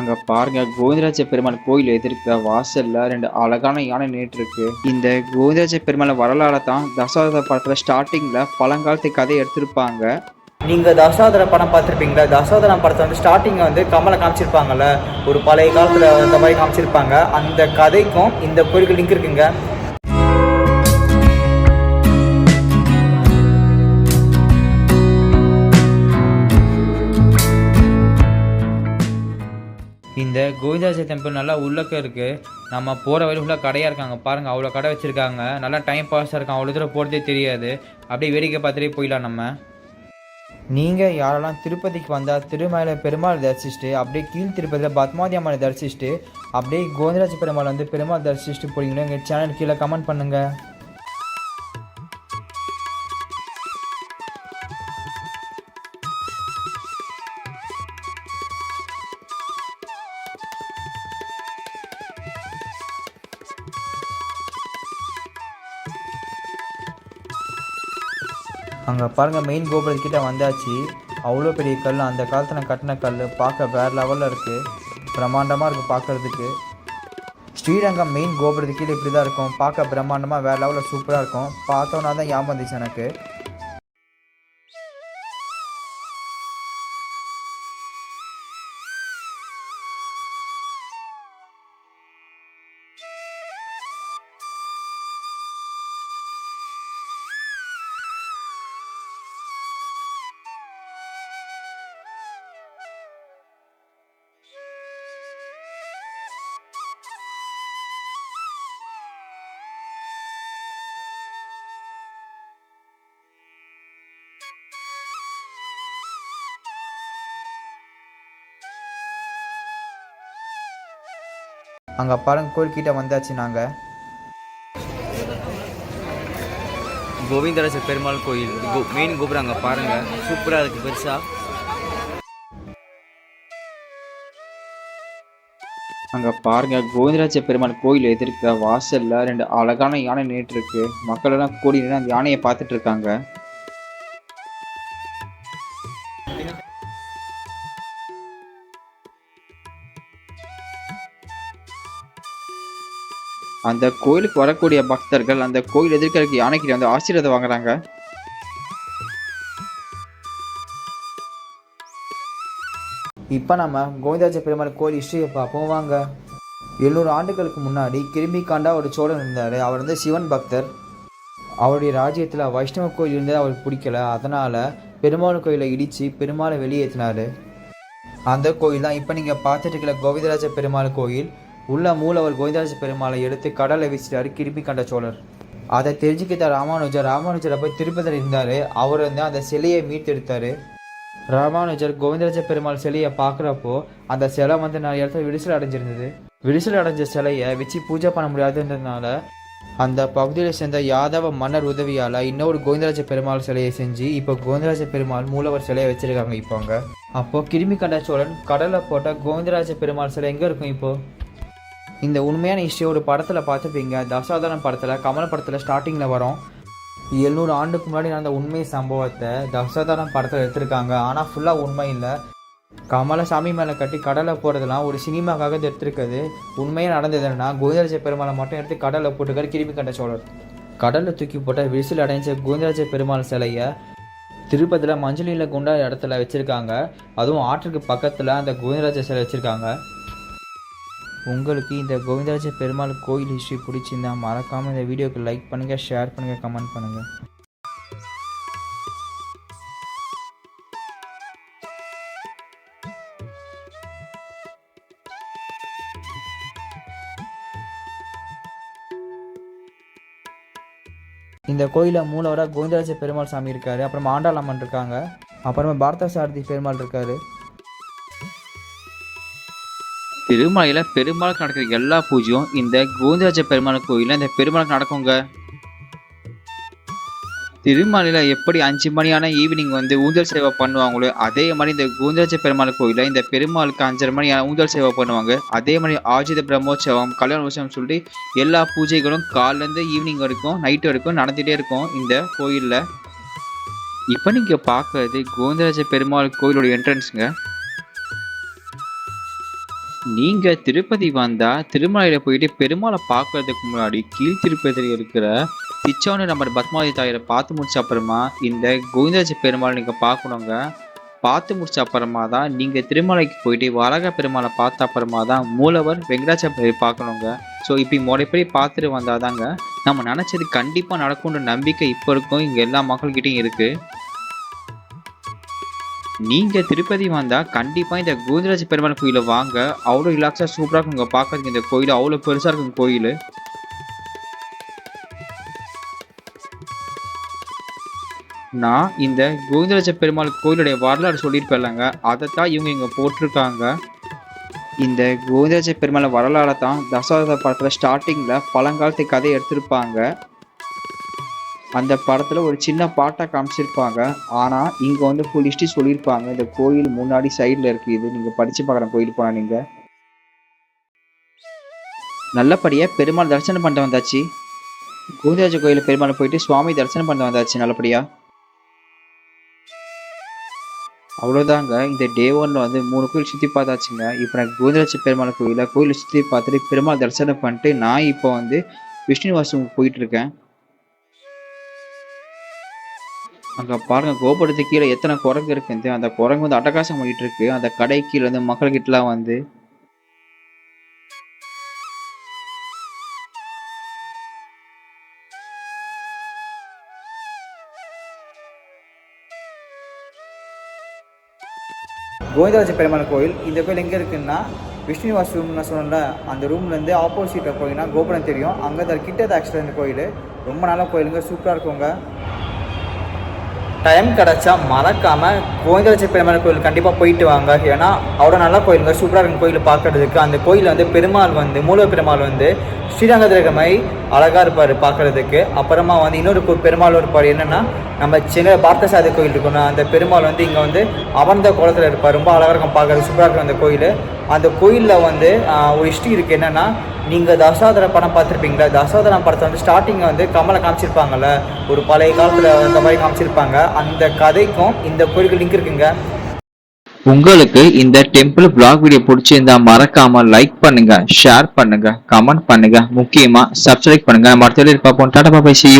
அங்க பாருங்க கோவிந்தராஜ பெருமாள் கோயில் எதிர்க்க வாசல்ல ரெண்டு அழகான யானை நின்று இருக்கு இந்த கோவிந்தராஜ பெருமாள் வரலாறு தான் தசாவத படத்துல ஸ்டார்டிங்ல பழங்காலத்து கதை எடுத்திருப்பாங்க. நீங்கள் தசாவதார படம் பார்த்துருப்பீங்களா? தசாவதார படத்தை வந்து ஸ்டார்டிங்கில் வந்து கமலை காமிச்சிருப்பாங்கல்ல ஒரு பழைய காலத்தில் அந்த மாதிரி காமிச்சிருப்பாங்க. அந்த கதைக்கும் இந்த கோயிலுக்கு லிங்க் இருக்குங்க. இந்த கோவிந்தாஜி டெம்பிள் நல்லா உள்ளக்க இருக்குது நம்ம போகிற வழி ஃபுல்லாக கடையாக இருக்காங்க. பாருங்கள் அவ்வளோ கடை வச்சுருக்காங்க. நல்லா டைம் பாஸாக இருக்கும் அவ்வளோ தூரம் போகிறதே தெரியாது. அப்படியே வேடிக்கை பார்த்துட்டே போயிடலாம் நம்ம. நீங்கள் யாரெல்லாம் திருப்பதிக்கு வந்தால் திருமலை பெருமாள் தரிசிச்சுட்டு அப்படியே கீழ் திருப்பதியில் பத்மாவதி அம்மனை தரிசிச்சுட்டு அப்படியே கோவிந்தராஜ பெருமாள் வந்து பெருமாள் தரிசிச்சுட்டு போறீங்களோ எங்கள் சேனல் கீழே கமெண்ட் பண்ணுங்கள் அங்கே பாருங்கள் மெயின் கோபுரத்துக்கிட்ட வந்தாச்சு. அவ்வளோ பெரிய கல் அந்த காலத்தில் கட்டின கல் பார்க்க வேறு லெவலில் இருக்குது பிரம்மாண்டமாக இருக்குது பார்க்குறதுக்கு. ஸ்ரீரங்கம் மெயின் கோபுரத்துக்கு கீழே இப்படி தான் இருக்கும். பார்க்க பிரம்மாண்டமாக வேறு லெவலில் சூப்பராக இருக்கும். பார்த்தோன்னா தான் ஞாபகம் வந்துச்சு எனக்கு. அங்கே பாருங்க கோயில்கிட்ட வந்தாச்சு நாங்கள் கோவிந்தராஜ பெருமாள் கோயில் கோ- மெயின் கோபுரம் அங்கே பாருங்க. சூப்பராக இருக்கு பெருசா. அங்க பாருங்க கோவிந்தராஜ பெருமாள் கோயில் எதிர்க்க வாசல்ல ரெண்டு அழகான யானை நின்னுட்டு இருக்கு. மக்கள் எல்லாம் கூடி நின்று அந்த யானையை பார்த்துட்டு இருக்காங்க. அந்த கோயிலுக்கு வரக்கூடிய பக்தர்கள் அந்த கோயில் எதிர்க்க இருக்க யானைக்கிட்ட வந்து ஆசீர்வாதம் வாங்குறாங்க. இப்போ நம்ம கோவிந்தாஜ பெருமாள் கோயில் ஹிஸ்டரியை பார்ப்போம் வாங்க. எழுநூறு ஆண்டுகளுக்கு முன்னாடி கிருமிகாண்டா ஒரு சோழன் இருந்தார். அவர் வந்து சிவன் பக்தர். அவருடைய ராஜ்யத்தில் வைஷ்ணவ கோயில் இருந்தது அவருக்கு பிடிக்கல. அதனால் பெருமாள் கோயிலை இடித்து பெருமாளை வெளியேற்றினார். அந்த கோயில் தான் இப்போ நீங்கள் பார்த்துட்டு இருக்கிற கோவிந்தராஜ பெருமாள் கோயில். உள்ள மூலவர் கோவிந்தராஜ பெருமாளை எடுத்து கடலை வீசிட்டாரு கிருமிகாண்ட சோழர். அதை தெரிஞ்சுக்கிட்ட ராமானுஜர் ராமானுஜரை போய் திருப்பதில் இருந்தார். அவர் வந்து அந்த சிலையை மீட்டெடுத்தார். ராமானுஜர் கோவிந்தராஜ பெருமாள் சிலையை பார்க்குறப்போ அந்த சிலை வந்து நிறைய இடத்துல விரிசல் அடைஞ்சிருந்தது. விரிசல் அடைஞ்ச சிலையை வச்சு பூஜை பண்ண முடியாதுன்றதுனால அந்த பகுதியில் சேர்ந்த யாதவ மன்னர் உதவியால் இன்னொரு கோவிந்தராஜ பெருமாள் சிலையை செஞ்சு இப்போ கோவிந்தராஜ பெருமாள் மூலவர் சிலையை வச்சுருக்காங்க இப்போ அங்கே. அப்போது கிருமி கண்ட சோழன் கடலை போட்ட கோவிந்தராஜ பெருமாள் சிலை எங்கே இருக்கும் இப்போது இந்த உண்மையான ஹிஸ்ட்ரி ஒரு படத்தில் பார்த்துப்பீங்க தசாதாரம் படத்தில் கமல் படத்தில் ஸ்டார்டிங்கில் வரும். எழுநூறு ஆண்டுக்கு முன்னாடி நடந்த உண்மை சம்பவத்தை தசாதாரம் படத்தில் எடுத்திருக்காங்க. ஆனால் ஃபுல்லாக உண்மை இல்லை. கமலை சாமி மேலே கட்டி கடலை போகிறதுலாம் ஒரு சினிமாக்காக இது எடுத்திருக்குது. உண்மையாக நடந்ததுன்னா கோவிந்தராஜ பெருமாளை மட்டும் எடுத்து கடலில் போட்டுக்காரு கிருமி கண்ட சோழர். கடலில் தூக்கி போட்ட விரிசில் அடைஞ்ச கோவிந்தராஜ பெருமாள் சிலையை திருப்பதியில் மஞ்சளியில் குண்டா இடத்துல வச்சுருக்காங்க. அதுவும் ஆற்றுக்கு பக்கத்தில் அந்த கோவிந்தராஜ சிலை வச்சுருக்காங்க. உங்களுக்கு இந்த கோவிந்தராஜ பெருமாள் கோயில் ஹிஸ்ட்ரி பிடிச்சிருந்தா மறக்காமல் இந்த வீடியோக்கு லைக் பண்ணுங்கள் ஷேர் பண்ணுங்கள் கமெண்ட் பண்ணுங்கள் இந்த கோயிலில் மூலவராக கோவிந்தராஜ பெருமாள் சாமி இருக்கார் அப்புறமா ஆண்டாள் அம்மன் இருக்காங்க அப்புறமா பாரத சாரதி பெருமாள் இருக்கார். திருமலையில் பெருமாளுக்கு நடக்கிற எல்லா பூஜையும் இந்த கோவிந்தராஜ பெருமாள் கோயிலில் இந்த பெருமாளுக்கு நடக்குங்க. திருமலையில் எப்படி அஞ்சு மணியான ஈவினிங் வந்து ஊஞ்சல் சேவை பண்ணுவாங்களோ அதே மாதிரி இந்த கோவிந்தராஜ பெருமாள் கோயிலில் இந்த பெருமாளுக்கு அஞ்சரை மணி ஊஞ்சல் சேவை பண்ணுவாங்க. அதே மாதிரி ஆஜித பிரம்மோற்சவம் கல்யாண உற்சவம் சொல்லி எல்லா பூஜைகளும் காலைலேருந்து ஈவினிங் வரைக்கும் நைட் வரைக்கும் நடந்துகிட்டே இருக்கும் இந்த கோயிலில். இப்போ நீங்கள் பார்க்கறது கோவிந்தராஜ பெருமாள் கோயிலோட என்ட்ரன்ஸுங்க நீங்க திருப்பதி வந்தா திருமலையில போயிட்டு பெருமாளை பார்க்கறதுக்கு முன்னாடி கீழ் திருப்பதியில் இருக்கிற திச்சவனு நம்பர் பத்மாவதி தாயரை பார்த்து முடிச்ச அப்புறமா இந்த கோவிந்தாஜி பெருமாளை நீங்க பார்க்கணுங்க. பார்த்து முடிச்ச அப்புறமா தான் நீங்க திருமலைக்கு போயிட்டு வரக பெருமாளை பார்த்த அப்புறமா தான் மூலவர் வெங்கடாச்சலபதி பார்க்கணுங்க. ஸோ இப்போ முறைப்படி பார்த்துட்டு வந்தாதாங்க நம்ம நினைச்சது கண்டிப்பா நடக்கும்ன்ற நம்பிக்கை இப்போ இருக்கும். இங்க எல்லா மக்கள்கிட்டையும் இருக்கு. நீங்கள் திருப்பதி வந்தால் கண்டிப்பாக இந்த கோவிந்தராஜ பெருமாள் கோயிலை வாங்க. அவ்வளோ ரிலாக்ஸாக சூப்பராக இருக்கும் இங்கே பார்க்கறதுக்கு இந்த கோயில் அவ்வளோ பெருசாக இருக்கும் கோயில். நான் இந்த கோவிந்தராஜ பெருமாள் கோயிலுடைய வரலாறு சொல்லியிருப்பேன்லங்க. அதைத்தான் இவங்க இங்கே போட்டிருக்காங்க. இந்த கோவிந்தராஜ பெருமாள் வரலாறை தான் தசாவத படத்தில் ஸ்டார்டிங்கில் பழங்காலத்து கதையை எடுத்திருப்பாங்க. அந்த படத்துல ஒரு சின்ன பாட்டை காமிச்சிருப்பாங்க. ஆனா இங்க வந்து ஃபுல் ஹிஸ்ட்ரி சொல்லியிருப்பாங்க. இந்த கோயில் முன்னாடி சைடுல இருக்கு இது. நீங்க படிச்சு பார்க்குறேன் கோயில் போனா நீங்க. நல்லபடியா பெருமாள் தரிசனம் பண்ணிட்டு வந்தாச்சு. கோவிந்தராஜ கோயில் பெருமாள் போயிட்டு சுவாமி தரிசனம் பண்ணிட்டு வந்தாச்சு நல்லபடியா. அவ்வளோதாங்க இந்த டே ஒன்ல வந்து மூணு கோயில் சுற்றி பார்த்தாச்சுங்க. இப்போ நான் கோவிந்தராஜ பெருமாள் கோயில கோயிலை சுற்றி பார்த்துட்டு பெருமாள் தரிசனம் பண்ணிட்டு நான் இப்போ வந்து விஷ்ணுவாசம் போயிட்டு இருக்கேன். அங்கே பாருங்கள் கோபுரத்துக்கு கீழே எத்தனை குரங்கு இருக்குது அந்த குரங்கு வந்து அட்டகாசம் பண்ணிட்டு இருக்கு. அந்த கடை கீழே வந்து மக்கள்கிட்டலாம் வந்து. கோவிந்தராஜ பெருமாள் கோயில் இந்த கோயில் எங்கே இருக்குன்னா விஷ்ணுவாஸ் ரூம்னு சொன்னல அந்த ரூம்லேருந்து ஆப்போசிட்டில் போயிங்கன்னா கோபுரம் தெரியும். அங்கே தான் கிட்ட தான் ஆக்சுவலாக இந்த கோயில். ரொம்ப நல்ல கோயிலுங்க சூப்பராக இருக்குங்க. டைம் கிடச்சா மறக்காமல் கோவிந்தராஜ பெருமாள் கோயில் கண்டிப்பாக போயிட்டு வாங்க. ஏன்னா அவ்வளோ நல்ல கோயிலுங்க. சூப்பராக இருக்கும் கோயில் பார்க்கறதுக்கு. அந்த கோயில் வந்து பெருமாள் வந்து மூல பெருமாள் வந்து ஸ்ரீரங்கத்தில் இருக்க மாதிரி அழகாக இருப்பார் பார்க்கறதுக்கு. அப்புறமா வந்து இன்னொரு பெருமாள் இருப்பார். என்னென்னா நம்ம சின்ன பார்த்தசாதி கோயில் இருக்கணும் அந்த பெருமாள் வந்து இங்கே வந்து அமர்ந்த கோலத்தில் இருப்பார். ரொம்ப அழகாக இருக்கும் பார்க்குறது சூப்பராக இருக்கும் அந்த கோயில். அந்த கோயிலில் வந்து ஒரு ஹிஸ்ட்ரி இருக்குது என்னென்னா நீங்கள் தசாவதார படம் பார்த்துருப்பீங்களா? தசாவதார படத்தை வந்து ஸ்டார்டிங்கில் வந்து கமலை காமிச்சிருப்பாங்கல்ல? ஒரு பழைய காலத்தில் அந்த மாதிரி காமிச்சிருப்பாங்க. அந்த கதைக்கும் இந்த கோயிலுக்கு லிங்க் இருக்குங்க. உங்களுக்கு இந்த டெம்பிள் பிளாக் வீடியோ பிடிச்சிருந்தா மறக்காம லைக் பண்ணுங்க ஷேர் பண்ணுங்க கமெண்ட் பண்ணுங்க. முக்கியமா சப்ஸ்கிரைப் பண்ணுங்க. நம்ம அடுத்த பார்ப்போம். டாடா பாய் see